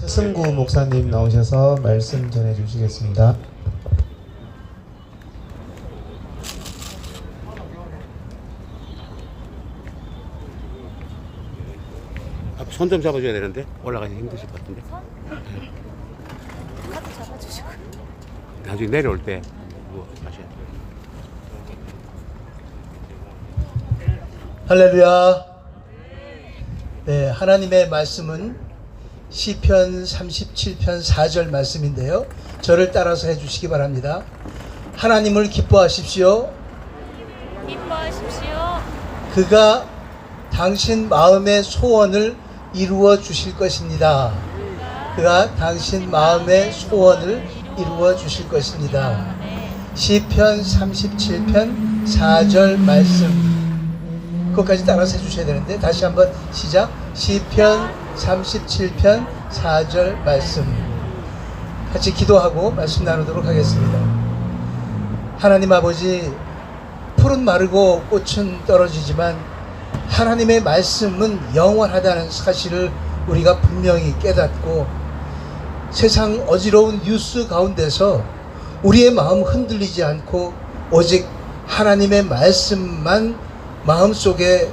최승구 목사님 나오셔서 말씀 전해 주시겠습니다. 손 좀 잡아줘야 되는데 올라가기 힘드실 것 같은데 카드 잡아주시고. 나중에 내려올 때뭐 하셔야. 할렐루야. 네, 하나님의 말씀은 시편 37편 4절 말씀인데요. 저를 따라서 해 주시기 바랍니다. 하나님을 기뻐하십시오. 기뻐하십시오. 그가 당신 마음의 소원을 이루어 주실 것입니다. 그가 당신 마음의 소원을 이루어 주실 것입니다. 시편 37편 4절 말씀. 그것까지 따라서 해 주셔야 되는데 다시 한번 시작. 시편 37편 4절 말씀. 같이 기도하고 말씀 나누도록 하겠습니다. 하나님 아버지 풀은 마르고 꽃은 떨어지지만 하나님의 말씀은 영원하다는 사실을 우리가 분명히 깨닫고 세상 어지러운 뉴스 가운데서 우리의 마음 흔들리지 않고 오직 하나님의 말씀만 마음속에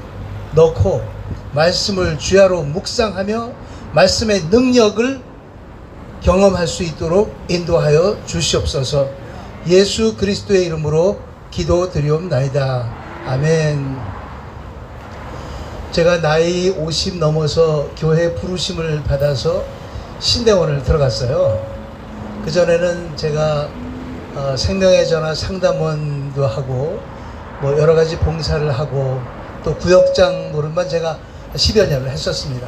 넣고 말씀을 주야로 묵상하며 말씀의 능력을 경험할 수 있도록 인도하여 주시옵소서 예수 그리스도의 이름으로 기도 드리옵나이다. 아멘. 제가 나이 50 넘어서 교회 부르심을 받아서 신대원을 들어갔어요. 그전에는 제가 어, 생명의 전화 상담원도 하고 뭐 여러 가지 봉사를 하고 또 구역장 노릇만 제가 10여 년을 했었습니다.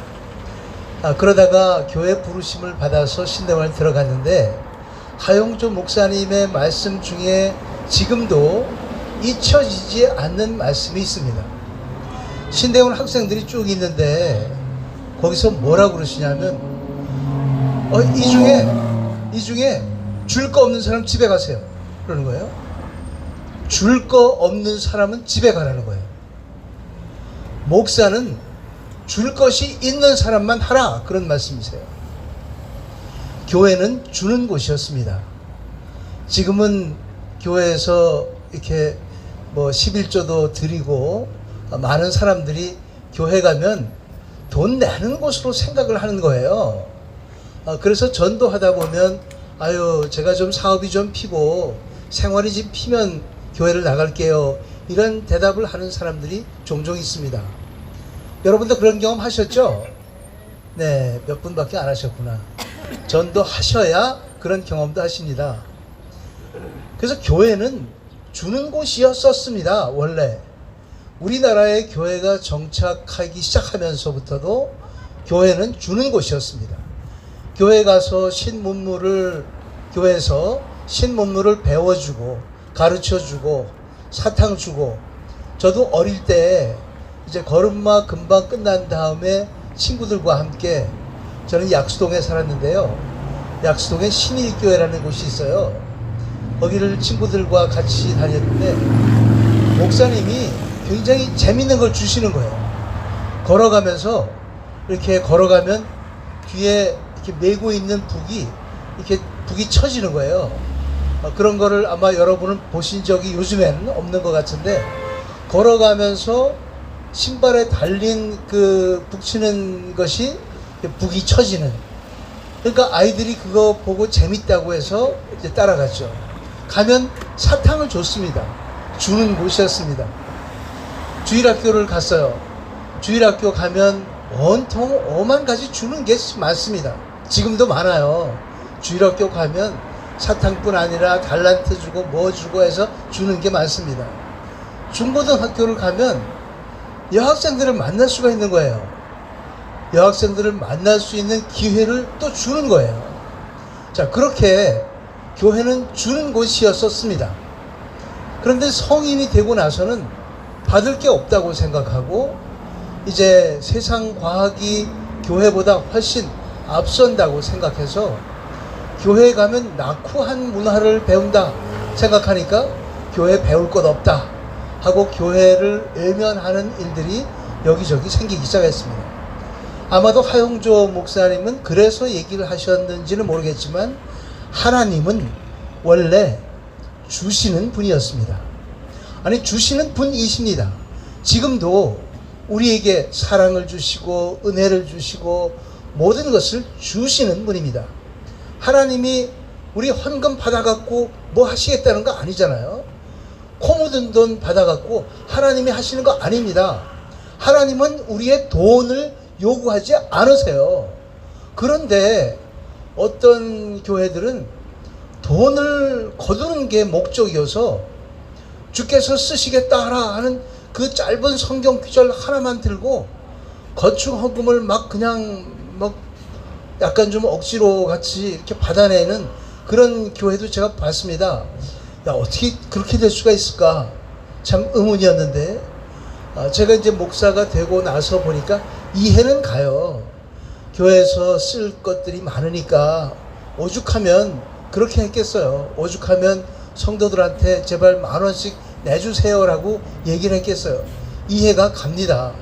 아, 그러다가 교회 부르심을 받아서 신대원을 들어갔는데 하용조 목사님의 말씀 중에 지금도 잊혀지지 않는 말씀이 있습니다. 신대원 학생들이 쭉 있는데 거기서 뭐라고 그러시냐면 어, 이 중에 이 중에 줄 거 없는 사람 집에 가세요. 그러는 거예요. 줄 거 없는 사람은 집에 가라는 거예요. 목사는 줄 것이 있는 사람만 하라 그런 말씀이세요. 교회는 주는 곳이었습니다. 지금은 교회에서 이렇게 뭐 11조도 드리고 많은 사람들이 교회 가면 돈 내는 곳으로 생각을 하는 거예요. 아, 그래서 전도하다 보면 아유 제가 좀 사업이 좀 피고 생활이 좀 피면 교회를 나갈게요. 이런 대답을 하는 사람들이 종종 있습니다. 여러분도 그런 경험 하셨죠? 네, 몇 분밖에 안 하셨구나. 전도하셔야 그런 경험도 하십니다. 그래서 교회는 주는 곳이었었습니다, 원래. 우리나라의 교회가 정착하기 시작하면서부터도 교회는 주는 곳이었습니다. 교회 가서 신문물을 교회에서 신문물을 배워주고 가르쳐주고 사탕 주고 저도 어릴 때 이제 걸음마 금방 끝난 다음에 친구들과 함께 저는 약수동에 살았는데요. 약수동에 신일교회라는 곳이 있어요. 거기를 친구들과 같이 다녔는데 목사님이 굉장히 재밌는 걸 주시는 거예요. 걸어가면서 이렇게 걸어가면 뒤에 이렇게 메고 있는 북이 이렇게 북이 쳐지는 거예요. 어, 그런 거를 아마 여러분은 보신 적이 요즘에는 없는 것 같은데 걸어가면서 신발에 달린 그 북치는 것이 북이 쳐지는 그러니까 아이들이 그거 보고 재밌다고 해서 이제 따라갔죠. 가면 사탕을 줬습니다. 주는 곳이었습니다. 주일학교를 갔어요. 주일학교 가면 온통 오만 가지 주는 게 많습니다. 지금도 많아요. 주일학교 가면 사탕뿐 아니라 달란트 주고 뭐 주고 해서 주는 게 많습니다. 중고등학교를 가면 여학생들을 만날 수가 있는 거예요. 여학생들을 만날 수 있는 기회를 또 주는 거예요. 자, 그렇게 교회는 주는 곳이었었습니다. 그런데 성인이 되고 나서는 받을 게 없다고 생각하고 이제 세상 과학이 교회보다 훨씬 앞선다고 생각해서 교회에 가면 낙후한 문화를 배운다 생각하니까 교회 배울 것 없다 하고 교회를 외면하는 일들이 여기저기 생기기 시작했습니다. 아마도 하용조 목사님은 그래서 얘기를 하셨는지는 모르겠지만 하나님은 원래 주시는 분이었습니다. 아니 주시는 분이십니다. 지금도 우리에게 사랑을 주시고 은혜를 주시고 모든 것을 주시는 분입니다. 하나님이 우리 헌금 받아갖고 뭐 하시겠다는 거 아니잖아요. 코 묻은 돈 받아갖고 하나님이 하시는 거 아닙니다. 하나님은 우리의 돈을 요구하지 않으세요. 그런데 어떤 교회들은 돈을 거두는 게 목적이어서 주께서 쓰시겠다 하라 하는 그 짧은 성경 구절 하나만 들고 거충 헌금을 막 그냥 막 약간 좀 억지로 같이 이렇게 받아내는 그런 교회도 제가 봤습니다. 야, 어떻게 그렇게 될 수가 있을까? 참 의문이었는데, 아, 제가 이제 목사가 되고 나서 보니까 이해는 가요. 교회에서 쓸 것들이 많으니까 오죽하면 그렇게 했겠어요. 오죽하면 성도들한테 제발 만 원씩 내주세요라고 얘기를 했겠어요. 이해가 갑니다.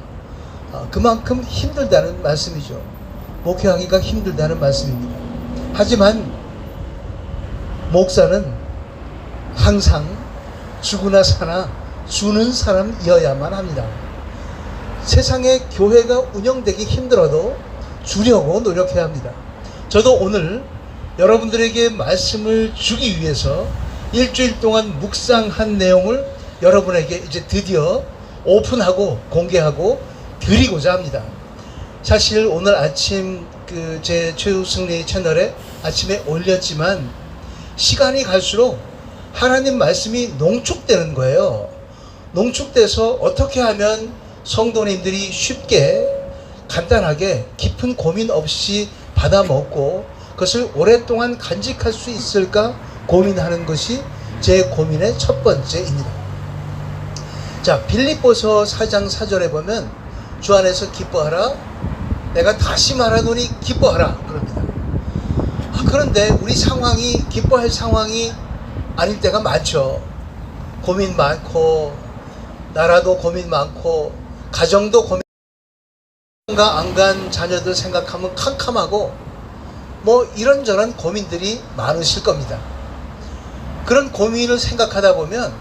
아, 그만큼 힘들다는 말씀이죠. 목회하기가 힘들다는 말씀입니다. 하지만 목사는 항상 주구나 사나 주는 사람이어야만 합니다. 세상에 교회가 운영되기 힘들어도 주려고 노력해야 합니다. 저도 오늘 여러분들에게 말씀을 주기 위해서 일주일 동안 묵상한 내용을 여러분에게 이제 드디어 오픈하고 공개하고 드리고자 합니다. 사실 오늘 아침 그 제 최우승리 채널에 아침에 올렸지만 시간이 갈수록 하나님 말씀이 농축되는 거예요. 농축돼서 어떻게 하면 성도님들이 쉽게 간단하게 깊은 고민 없이 받아 먹고 그것을 오랫동안 간직할 수 있을까 고민하는 것이 제 고민의 첫 번째입니다. 자, 빌립보서 4장 4절에 보면 주 안에서 기뻐하라. 내가 다시 말하노니 기뻐하라. 그럽니다. 아, 그런데 우리 상황이 기뻐할 상황이 아닐 때가 많죠. 고민 많고 나라도 고민 많고 가정도 고민 가 안 간 자녀들 생각하면 캄캄하고 뭐 이런저런 고민들이 많으실 겁니다. 그런 고민을 생각하다 보면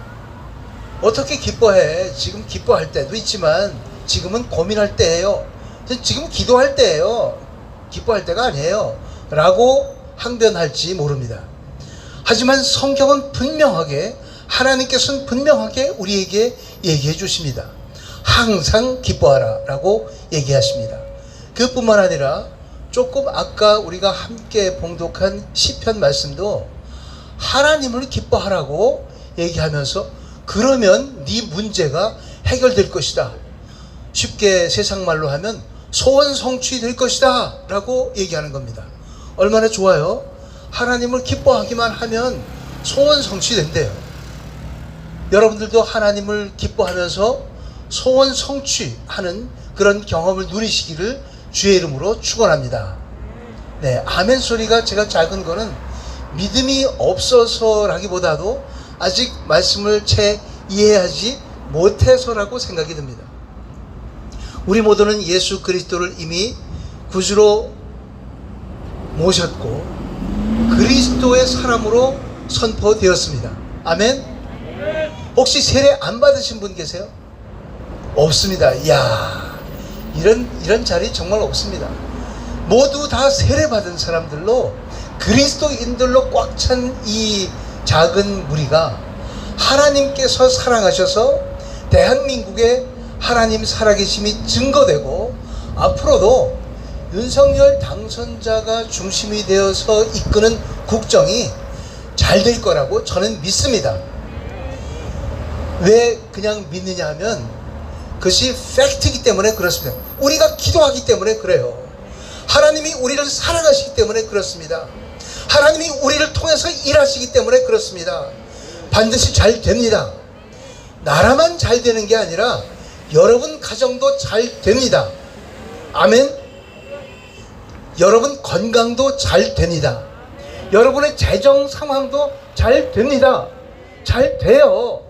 어떻게 기뻐해? 지금 기뻐할 때도 있지만 지금은 고민할 때예요. 지금 기도할 때예요. 기뻐할 때가 아니에요. 라고 항변할지 모릅니다. 하지만 성경은 분명하게 하나님께서는 분명하게 우리에게 얘기해 주십니다. 항상 기뻐하라 라고 얘기하십니다. 그뿐만 아니라 조금 아까 우리가 함께 봉독한 시편 말씀도 하나님을 기뻐하라고 얘기하면서 그러면 네 문제가 해결될 것이다. 쉽게 세상 말로 하면 소원 성취 될 것이다 라고 얘기하는 겁니다. 얼마나 좋아요? 하나님을 기뻐하기만 하면 소원 성취된대요. 여러분들도 하나님을 기뻐하면서 소원 성취하는 그런 경험을 누리시기를 주의 이름으로 축원합니다. 네, 아멘 소리가 제가 작은 거는 믿음이 없어서라기보다도 아직 말씀을 채 이해하지 못해서라고 생각이 듭니다. 우리 모두는 예수 그리스도를 이미 구주로 모셨고 그리스도의 사람으로 선포되었습니다. 아멘. 혹시 세례 안 받으신 분 계세요? 없습니다. 이야, 이런 이런 자리 정말 없습니다. 모두 다 세례 받은 사람들로 그리스도인들로 꽉 찬 이 작은 무리가 하나님께서 사랑하셔서 대한민국의 하나님 살아계심이 증거되고 앞으로도 윤석열 당선자가 중심이 되어서 이끄는 국정이 잘 될 거라고 저는 믿습니다. 왜 그냥 믿느냐 하면 그것이 팩트이기 때문에 그렇습니다. 우리가 기도하기 때문에 그래요. 하나님이 우리를 사랑하시기 때문에 그렇습니다. 하나님이 우리를 통해서 일하시기 때문에 그렇습니다. 반드시 잘 됩니다. 나라만 잘 되는 게 아니라 여러분 가정도 잘 됩니다. 아멘. 여러분 건강도 잘 됩니다. 여러분의 재정 상황도 잘 됩니다. 잘 돼요.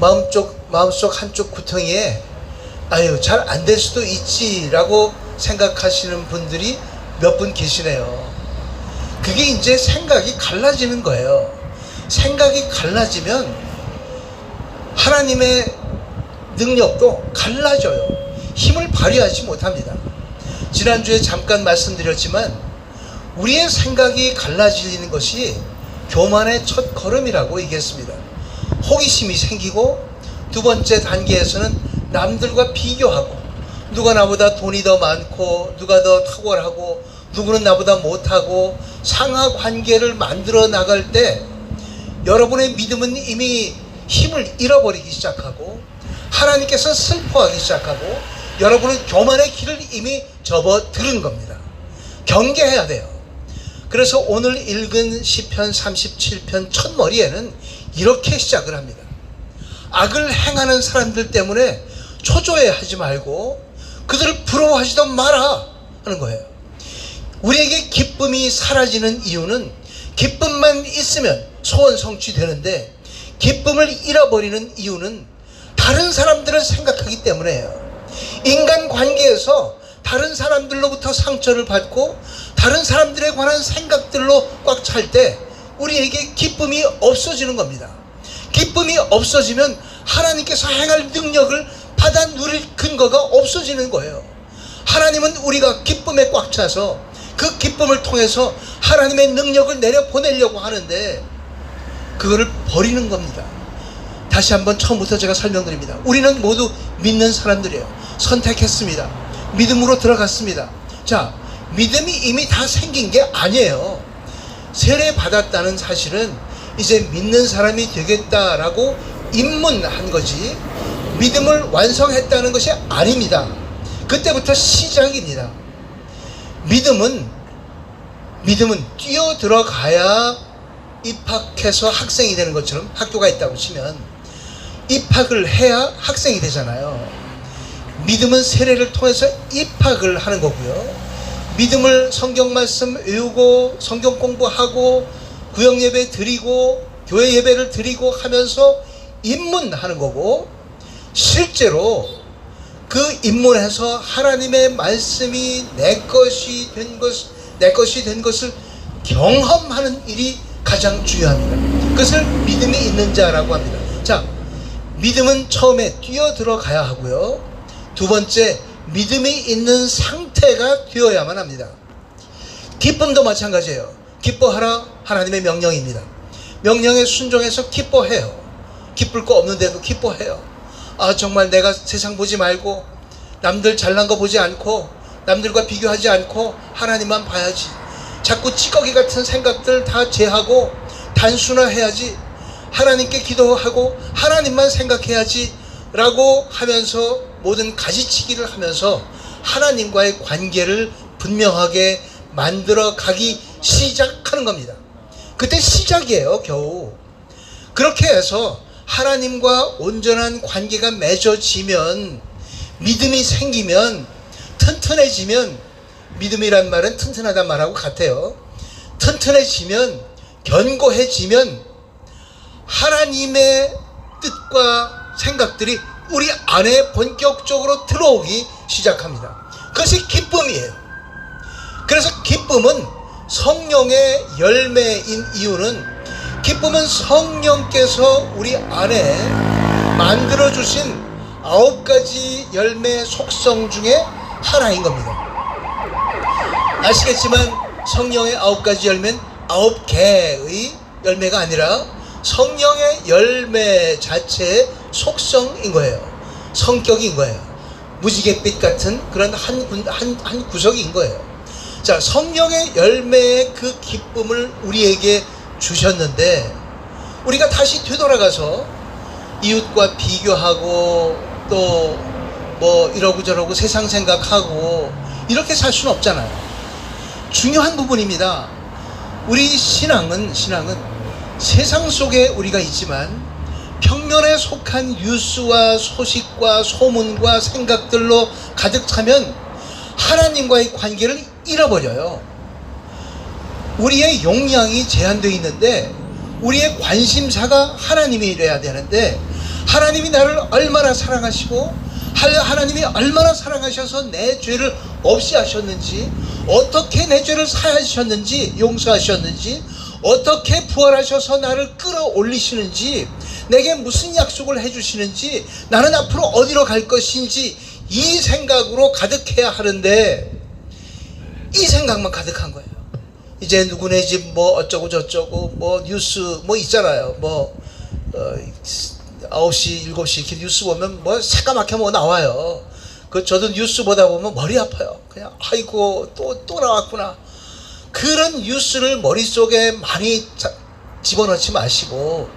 마음쪽 마음속 한쪽 구덩이에 아유 잘 안 될 수도 있지라고 생각하시는 분들이 몇 분 계시네요. 그게 이제 생각이 갈라지는 거예요. 생각이 갈라지면 하나님의 능력도 갈라져요. 힘을 발휘하지 못합니다. 지난주에 잠깐 말씀드렸지만 우리의 생각이 갈라지는 것이 교만의 첫 걸음이라고 얘기했습니다. 호기심이 생기고 두 번째 단계에서는 남들과 비교하고 누가 나보다 돈이 더 많고 누가 더 탁월하고 누구는 나보다 못하고 상하 관계를 만들어 나갈 때 여러분의 믿음은 이미 힘을 잃어버리기 시작하고 하나님께서 슬퍼하기 시작하고 여러분은 교만의 길을 이미 접어들은 겁니다. 경계해야 돼요. 그래서 오늘 읽은 시편 37편 첫 머리에는 이렇게 시작을 합니다. 악을 행하는 사람들 때문에 초조해하지 말고 그들을 부러워하지도 마라 하는 거예요. 우리에게 기쁨이 사라지는 이유는 기쁨만 있으면 소원 성취되는데 기쁨을 잃어버리는 이유는 다른 사람들을 생각하기 때문에요. 인간 관계에서 다른 사람들로부터 상처를 받고 다른 사람들에 관한 생각들로 꽉 찰 때 우리에게 기쁨이 없어지는 겁니다. 기쁨이 없어지면 하나님께서 행할 능력을 받아 누릴 근거가 없어지는 거예요. 하나님은 우리가 기쁨에 꽉 차서 그 기쁨을 통해서 하나님의 능력을 내려 보내려고 하는데 그거를 버리는 겁니다. 다시 한번 처음부터 제가 설명드립니다. 우리는 모두 믿는 사람들이에요. 선택했습니다. 믿음으로 들어갔습니다. 자, 믿음이 이미 다 생긴 게 아니에요. 세례 받았다는 사실은 이제 믿는 사람이 되겠다라고 입문한 거지 믿음을 완성했다는 것이 아닙니다. 그때부터 시작입니다. 믿음은 믿음은 뛰어 들어가야 입학해서 학생이 되는 것처럼 학교가 있다고 치면 입학을 해야 학생이 되잖아요. 믿음은 세례를 통해서 입학을 하는 거고요. 믿음을 성경 말씀 외우고 성경 공부하고 구역 예배 드리고 교회 예배를 드리고 하면서 입문하는 거고 실제로 그 입문해서 하나님의 말씀이 내 것이 된 것, 내 것이 된 것을 경험하는 일이 가장 중요합니다. 그것을 믿음이 있는 자라고 합니다. 자, 믿음은 처음에 뛰어 들어가야 하고요. 두 번째, 믿음이 있는 상태가 되어야만 합니다. 기쁨도 마찬가지예요. 기뻐하라 하나님의 명령입니다. 명령에 순종해서 기뻐해요. 기쁠 거 없는데도 기뻐해요. 아 정말 내가 세상 보지 말고 남들 잘난 거 보지 않고 남들과 비교하지 않고 하나님만 봐야지. 자꾸 찌꺼기 같은 생각들 다 제하고 단순화해야지. 하나님께 기도하고 하나님만 생각해야지. 라고 하면서 모든 가지치기를 하면서 하나님과의 관계를 분명하게 만들어 가기 시작하는 겁니다. 그때 시작이에요, 겨우. 그렇게 해서 하나님과 온전한 관계가 맺어지면 믿음이 생기면 튼튼해지면 믿음이란 말은 튼튼하단 말하고 같아요. 튼튼해지면 견고해지면 하나님의 뜻과 생각들이 우리 안에 본격적으로 들어오기 시작합니다. 그것이 기쁨이에요. 그래서 기쁨은 성령의 열매인 이유는 기쁨은 성령께서 우리 안에 만들어 주신 아홉 가지 열매 속성 중에 하나인 겁니다. 아시겠지만 성령의 아홉 가지 열매는 아홉 개의 열매가 아니라 성령의 열매 자체의 속성인 거예요. 성격인 거예요. 무지갯빛 같은 그런 한, 군- 한, 한 구석인 거예요. 자, 성령의 열매의 그 기쁨을 우리에게 주셨는데, 우리가 다시 되돌아가서 이웃과 비교하고 또 뭐 이러고 저러고 세상 생각하고 이렇게 살 수는 없잖아요. 중요한 부분입니다. 우리 신앙은, 신앙은 세상 속에 우리가 있지만 평면에 속한 뉴스와 소식과 소문과 생각들로 가득 차면 하나님과의 관계를 잃어버려요. 우리의 용량이 제한되어 있는데 우리의 관심사가 하나님이 이래야 되는데 하나님이 나를 얼마나 사랑하시고 할- 하나님이 얼마나 사랑하셔서 내 죄를 없이 하셨는지 어떻게 내 죄를 사하셨는지 용서하셨는지 어떻게 부활하셔서 나를 끌어올리시는지 내게 무슨 약속을 해주시는지 나는 앞으로 어디로 갈 것인지 이 생각으로 가득해야 하는데 이 생각만 가득한 거예요. 이제 누구네 집 뭐 어쩌고 저쩌고 뭐 뉴스 뭐 있잖아요. 뭐 어, 9시 7시 이렇게 뉴스 보면 뭐 새까맣게 뭐 나와요. 그 저도 뉴스 보다 보면 머리 아파요. 그냥 아이고 또 또 나왔구나. 그런 뉴스를 머릿속에 많이 자- 집어넣지 마시고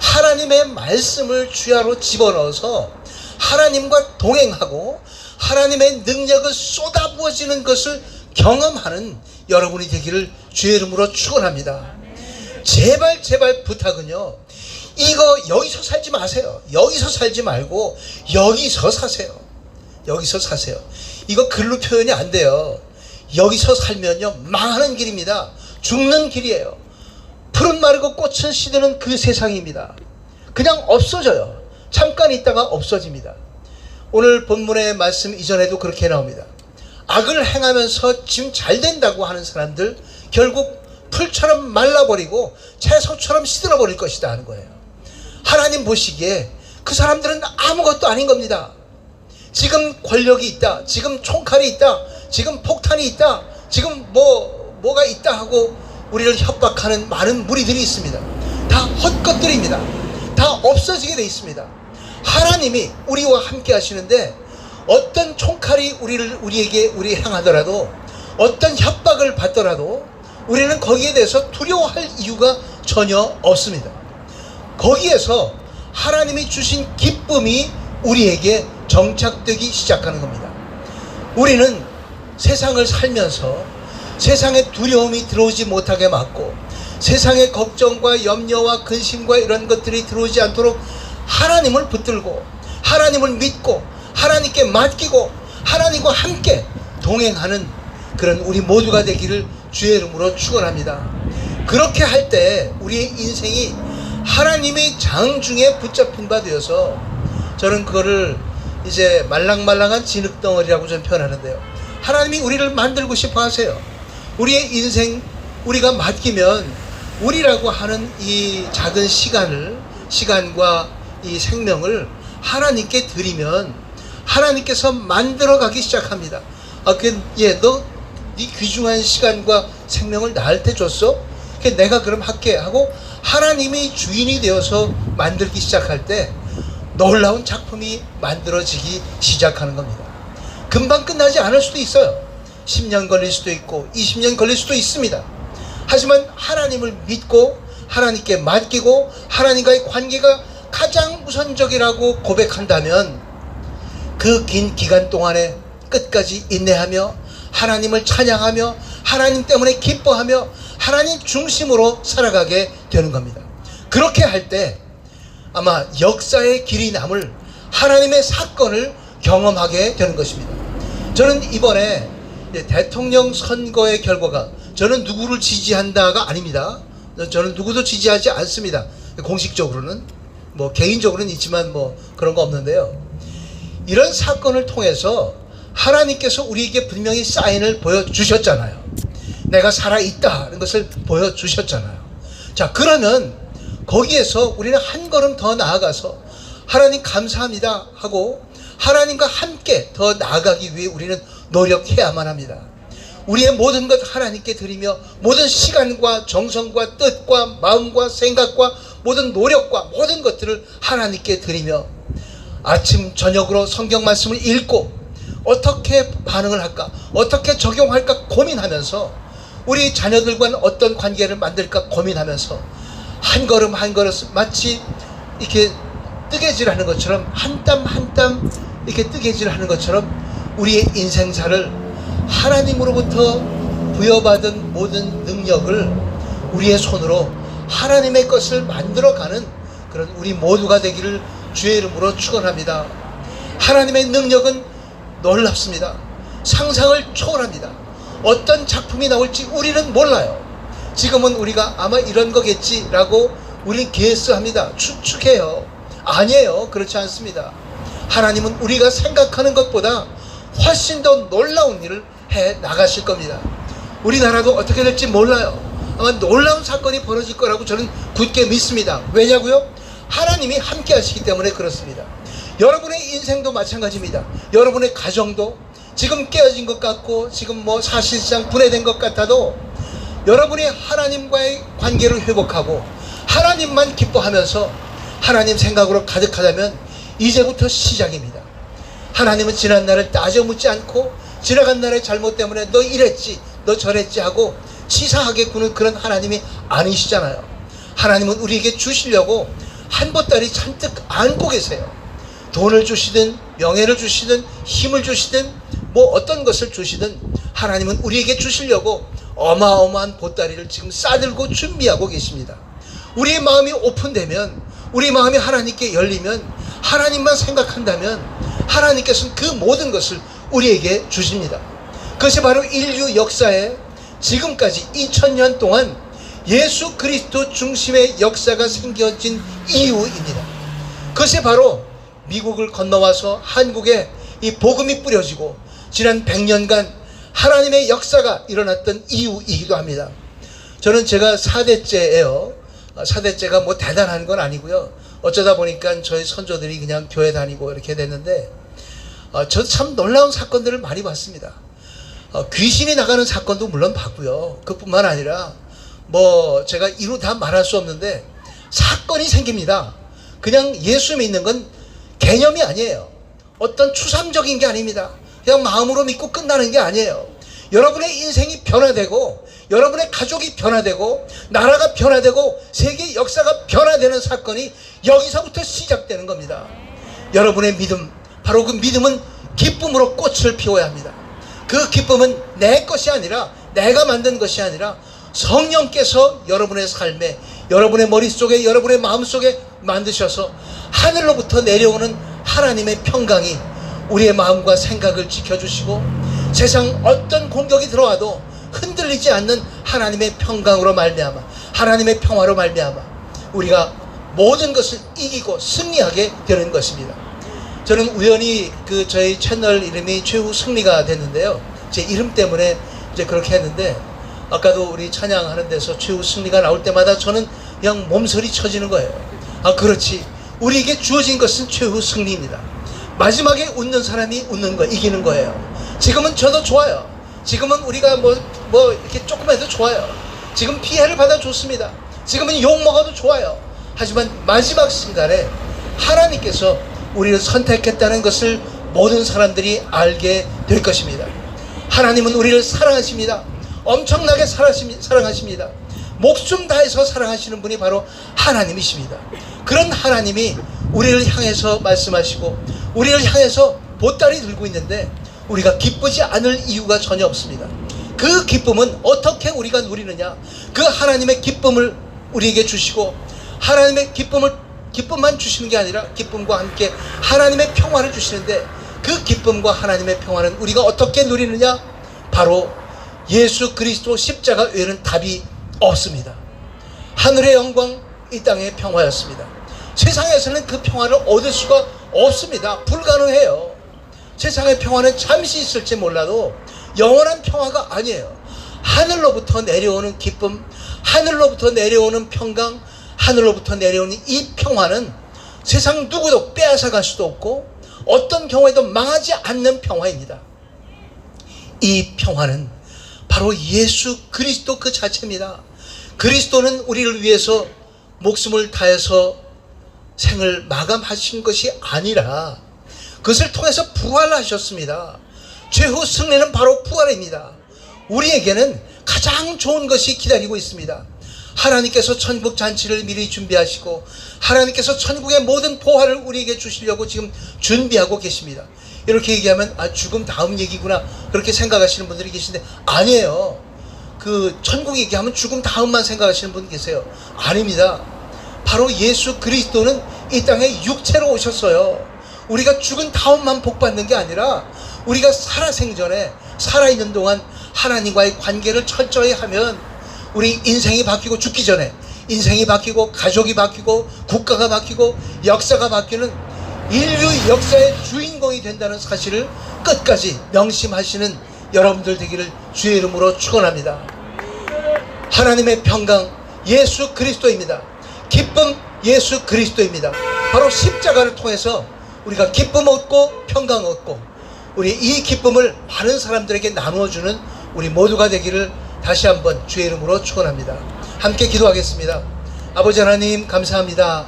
하나님의 말씀을 주야로 집어넣어서 하나님과 동행하고 하나님의 능력을 쏟아부어지는 것을 경험하는 여러분이 되기를 주의 이름으로 축원합니다. 제발 제발 부탁은요. 이거 여기서 살지 마세요. 여기서 살지 말고 여기서 사세요. 여기서 사세요. 이거 글로 표현이 안 돼요. 여기서 살면요 망하는 길입니다. 죽는 길이에요. 푸른 마르고 꽃은 시드는 그 세상입니다. 그냥 없어져요. 잠깐 있다가 없어집니다. 오늘 본문의 말씀 이전에도 그렇게 나옵니다. 악을 행하면서 지금 잘 된다고 하는 사람들 결국 풀처럼 말라버리고 채소처럼 시들어버릴 것이다 하는 거예요. 하나님 보시기에 그 사람들은 아무것도 아닌 겁니다. 지금 권력이 있다. 지금 총칼이 있다. 지금 폭탄이 있다. 지금 뭐 뭐가 있다 하고 우리를 협박하는 많은 무리들이 있습니다. 다 헛것들입니다. 다 없어지게 돼 있습니다. 하나님이 우리와 함께 하시는데 어떤 총칼이 우리를 우리에게 우리 향하더라도 어떤 협박을 받더라도 우리는 거기에 대해서 두려워할 이유가 전혀 없습니다. 거기에서 하나님이 주신 기쁨이 우리에게 정착되기 시작하는 겁니다. 우리는 세상을 살면서 세상에 두려움이 들어오지 못하게 막고 세상의 걱정과 염려와 근심과 이런 것들이 들어오지 않도록 하나님을 붙들고 하나님을 믿고 하나님께 맡기고 하나님과 함께 동행하는 그런 우리 모두가 되기를 주의 이름으로 축원합니다. 그렇게 할 때 우리의 인생이 하나님의 장 중에 붙잡힌 바 되어서 저는 그거를 이제 말랑말랑한 진흙덩어리라고 저는 표현하는데요. 하나님이 우리를 만들고 싶어 하세요. 우리의 인생 우리가 맡기면 우리라고 하는 이 작은 시간을 시간과 이 생명을 하나님께 드리면 하나님께서 만들어 가기 시작합니다. 아, 그, 예, 너, 네 귀중한 시간과 생명을 나한테 줬어? 그 내가 그럼 할게 하고 하나님이 주인이 되어서 만들기 시작할 때 놀라운 작품이 만들어지기 시작하는 겁니다. 금방 끝나지 않을 수도 있어요. 10년 걸릴 수도 있고 20년 걸릴 수도 있습니다. 하지만 하나님을 믿고 하나님께 맡기고 하나님과의 관계가 가장 우선적이라고 고백한다면 그 긴 기간 동안에 끝까지 인내하며 하나님을 찬양하며 하나님 때문에 기뻐하며 하나님 중심으로 살아가게 되는 겁니다. 그렇게 할 때 아마 역사의 길이 남을 하나님의 사건을 경험하게 되는 것입니다. 저는 이번에 대통령 선거의 결과가 저는 누구를 지지한다가 아닙니다. 저는 누구도 지지하지 않습니다. 공식적으로는 뭐 개인적으로는 있지만 뭐 그런 거 없는데요. 이런 사건을 통해서 하나님께서 우리에게 분명히 사인을 보여주셨잖아요. 내가 살아있다는 것을 보여주셨잖아요. 자, 그러면 거기에서 우리는 한 걸음 더 나아가서 하나님 감사합니다 하고 하나님과 함께 더 나아가기 위해 우리는 노력해야만 합니다. 우리의 모든 것 하나님께 드리며 모든 시간과 정성과 뜻과 마음과 생각과 모든 노력과 모든 것들을 하나님께 드리며 아침 저녁으로 성경 말씀을 읽고 어떻게 반응을 할까 어떻게 적용할까 고민하면서 우리 자녀들과는 어떤 관계를 만들까 고민하면서 한 걸음 한 걸음 마치 이렇게 뜨개질하는 것처럼 한 땀 한땀 이렇게 뜨개질 하는 것처럼 우리의 인생사를 하나님으로부터 부여받은 모든 능력을 우리의 손으로 하나님의 것을 만들어가는 그런 우리 모두가 되기를 주의 이름으로 축원합니다. 하나님의 능력은 놀랍습니다. 상상을 초월합니다. 어떤 작품이 나올지 우리는 몰라요. 지금은 우리가 아마 이런 거겠지라고 우리는 개수합니다. 추측해요. 아니에요. 그렇지 않습니다. 하나님은 우리가 생각하는 것보다 훨씬 더 놀라운 일을 해 나가실 겁니다. 우리나라도 어떻게 될지 몰라요. 아마 놀라운 사건이 벌어질 거라고 저는 굳게 믿습니다. 왜냐고요? 하나님이 함께 하시기 때문에 그렇습니다. 여러분의 인생도 마찬가지입니다. 여러분의 가정도 지금 깨어진 것 같고 지금 뭐 사실상 분해된 것 같아도 여러분이 하나님과의 관계를 회복하고 하나님만 기뻐하면서 하나님 생각으로 가득하다면 이제부터 시작입니다. 하나님은 지난 날을 따져 묻지 않고 지나간 날의 잘못 때문에 너 이랬지 너 저랬지 하고 치사하게 구는 그런 하나님이 아니시잖아요. 하나님은 우리에게 주시려고 한 보따리 잔뜩 안고 계세요. 돈을 주시든 명예를 주시든 힘을 주시든 뭐 어떤 것을 주시든 하나님은 우리에게 주시려고 어마어마한 보따리를 지금 싸들고 준비하고 계십니다. 우리의 마음이 오픈되면 우리 마음이 하나님께 열리면 하나님만 생각한다면 하나님께서는 그 모든 것을 우리에게 주십니다. 그것이 바로 인류 역사에 지금까지 2000년 동안 예수 그리스도 중심의 역사가 생겨진 이유입니다. 그것이 바로 미국을 건너와서 한국에 이 복음이 뿌려지고 지난 100년간 하나님의 역사가 일어났던 이유이기도 합니다. 저는 제가 4대째예요. 4대째가 뭐 대단한 건 아니고요. 어쩌다 보니까 저희 선조들이 그냥 교회 다니고 이렇게 됐는데 어, 저도 참 놀라운 사건들을 많이 봤습니다. 어, 귀신이 나가는 사건도 물론 봤고요. 그뿐만 아니라 뭐 제가 이루 다 말할 수 없는데 사건이 생깁니다. 그냥 예수 믿는 건 개념이 아니에요. 어떤 추상적인 게 아닙니다. 그냥 마음으로 믿고 끝나는 게 아니에요. 여러분의 인생이 변화되고 여러분의 가족이 변화되고 나라가 변화되고 세계 역사가 변화되는 사건이 여기서부터 시작되는 겁니다. 여러분의 믿음 바로 그 믿음은 기쁨으로 꽃을 피워야 합니다. 그 기쁨은 내 것이 아니라 내가 만든 것이 아니라 성령께서 여러분의 삶에 여러분의 머릿속에 여러분의 마음속에 만드셔서 하늘로부터 내려오는 하나님의 평강이 우리의 마음과 생각을 지켜주시고 세상 어떤 공격이 들어와도 흔들리지 않는 하나님의 평강으로 말미암아 하나님의 평화로 말미암아 우리가 모든 것을 이기고 승리하게 되는 것입니다. 저는 우연히 그 저희 채널 이름이 최후 승리가 됐는데요. 제 이름 때문에 이제 그렇게 했는데 아까도 우리 찬양하는 데서 최후 승리가 나올 때마다 저는 그냥 몸서리 쳐지는 거예요. 아 그렇지. 우리에게 주어진 것은 최후 승리입니다. 마지막에 웃는 사람이 웃는 거 이기는 거예요. 지금은 저도 좋아요. 지금은 우리가 뭐 뭐 이렇게 조금 해도 좋아요. 지금 피해를 받아 좋습니다. 지금은 욕 먹어도 좋아요. 하지만 마지막 순간에 하나님께서 우리를 선택했다는 것을 모든 사람들이 알게 될 것입니다. 하나님은 우리를 사랑하십니다. 엄청나게 사랑하십니- 사랑하십니다. 목숨 다해서 사랑하시는 분이 바로 하나님이십니다. 그런 하나님이 우리를 향해서 말씀하시고 우리를 향해서 보따리 들고 있는데 우리가 기쁘지 않을 이유가 전혀 없습니다. 그 기쁨은 어떻게 우리가 누리느냐? 그 하나님의 기쁨을 우리에게 주시고 하나님의 기쁨을 기쁨만 주시는 게 아니라 기쁨과 함께 하나님의 평화를 주시는데 그 기쁨과 하나님의 평화는 우리가 어떻게 누리느냐? 바로 예수 그리스도 십자가 외에는 답이 없습니다. 하늘의 영광, 이 땅의 평화였습니다. 세상에서는 그 평화를 얻을 수가 없습니다. 불가능해요. 세상의 평화는 잠시 있을지 몰라도 영원한 평화가 아니에요. 하늘로부터 내려오는 기쁨, 하늘로부터 내려오는 평강, 하늘로부터 내려오는 이 평화는 세상 누구도 빼앗아갈 수도 없고 어떤 경우에도 망하지 않는 평화입니다. 이 평화는 바로 예수 그리스도 그 자체입니다. 그리스도는 우리를 위해서 목숨을 다해서 생을 마감하신 것이 아니라 그것을 통해서 부활하셨습니다. 최후 승리는 바로 부활입니다. 우리에게는 가장 좋은 것이 기다리고 있습니다. 하나님께서 천국 잔치를 미리 준비하시고 하나님께서 천국의 모든 보화를 우리에게 주시려고 지금 준비하고 계십니다. 이렇게 얘기하면 아 죽음 다음 얘기구나 그렇게 생각하시는 분들이 계신데 아니에요. 그 천국 얘기하면 죽음 다음만 생각하시는 분 계세요. 아닙니다. 바로 예수 그리스도는 이 땅에 육체로 오셨어요. 우리가 죽은 다음만 복 받는 게 아니라 우리가 살아 생전에 살아있는 동안 하나님과의 관계를 철저히 하면 우리 인생이 바뀌고 죽기 전에 인생이 바뀌고 가족이 바뀌고 국가가 바뀌고 역사가 바뀌는 인류 역사의 주인공이 된다는 사실을 끝까지 명심하시는 여러분들 되기를 주의 이름으로 축원합니다. 하나님의 평강 예수 그리스도입니다. 기쁨 예수 그리스도입니다. 바로 십자가를 통해서 우리가 기쁨 얻고 평강 얻고 우리 이 기쁨을 많은 사람들에게 나누어 주는 우리 모두가 되기를 다시 한번 주의 이름으로 축원합니다. 함께 기도하겠습니다. 아버지 하나님 감사합니다.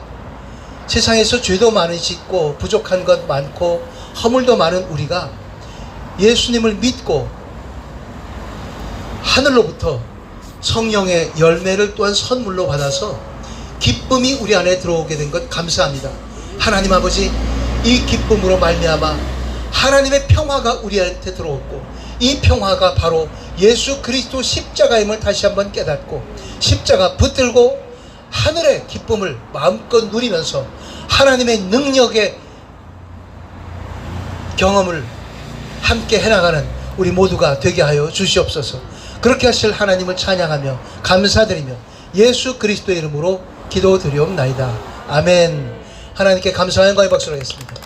세상에서 죄도 많이 짓고 부족한 것 많고 허물도 많은 우리가 예수님을 믿고 하늘로부터 성령의 열매를 또한 선물로 받아서 기쁨이 우리 안에 들어오게 된 것 감사합니다. 하나님 아버지 이 기쁨으로 말미암아 하나님의 평화가 우리한테 들어왔고 이 평화가 바로 예수 그리스도 십자가임을 다시 한번 깨닫고 십자가 붙들고 하늘의 기쁨을 마음껏 누리면서 하나님의 능력의 경험을 함께 해나가는 우리 모두가 되게 하여 주시옵소서. 그렇게 하실 하나님을 찬양하며 감사드리며 예수 그리스도의 이름으로 기도드리옵나이다. 아멘. 하나님께 감사한 거의 박수로 하겠습니다.